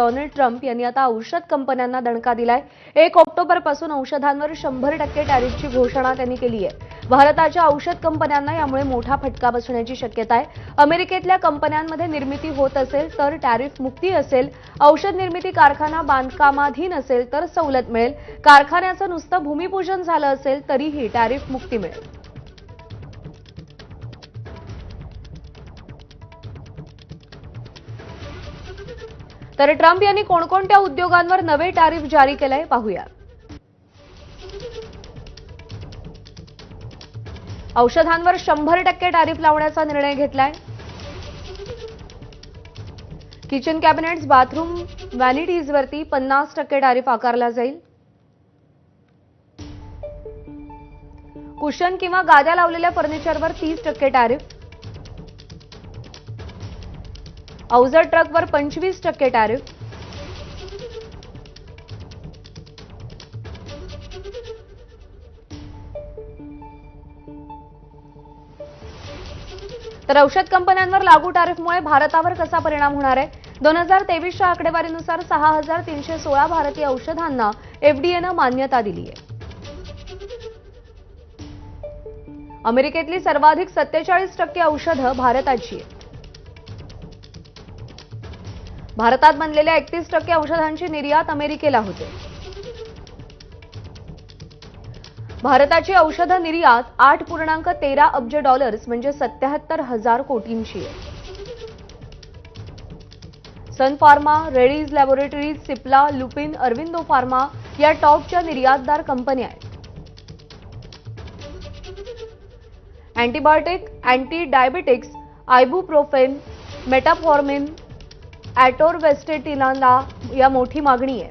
Donald Trump यांनी आता औषध कंपन्यांना दणका दिलाय. एक ऑक्टोबरपासून औषधांवर शंभर टक्के टॅरिफची घोषणा त्यांनी केली आहे भारताच्या औषध कंपन्यांना यामुळे मोठा फटका बसण्याची शक्यता आहे. अमेरिकेतल्या कंपन्यांमध्ये निर्मिती होत असेल तर टॅरिफ मुक्ती असेल. औषध निर्मिती कारखाना बांधकामाधीन असेल तर सवलत मिळेल. कारखान्याचं नुसतं भूमिपूजन झालं असेल तरीही टॅरिफ मुक्ती मिळेल. तर ट्रम्प यांनी कोणकोणत्या उद्योगांवर नवे टॅरिफ जारी केलंय पाहूया. औषधांवर शंभर टक्के टॅरिफ लावण्याचा निर्णय घेतलाय. किचन कॅबिनेट्स बाथरूम व्हॅनिटीजवरती पन्नास टक्के टॅरिफ आकारला जाईल. कुशन किंवा गाद्या लावलेल्या फर्निचरवर तीस टक्के टॅरिफ. अवजड ट्रकवर पंचवीस टक्के टॅरिफ. तर औषध कंपन्यांवर लागू टॅरिफमुळे भारतावर कसा परिणाम होणार आहे? दोन हजार तेवीसच्या आकडेवारीनुसार सहा हजार तीनशे सोळा भारतीय औषधांना एफडीएनं मान्यता दिली आहे. अमेरिकेतली सर्वाधिक सत्तेचाळीस टक्के औषधं भारताची आहेत. भारतात बनलेल्या एकतीस टक्के औषधांची निर्यात अमेरिकेला होते. भारताची औषध निर्यात आठ पूर्णांक तेरा अब्ज डॉलर्स म्हणजे सत्याहत्तर हजार कोटींची आहे. Sun pharma Reddy's laboratories Cipla Lupin Aurobindo pharma या टॉपच्या निर्यातदार कंपन्या आहेत. Antibiotic anti diabetics ibuprofen metformin ॲटोर ॲटोरवेस्टेटिनाला या मोठी मागणी आहे.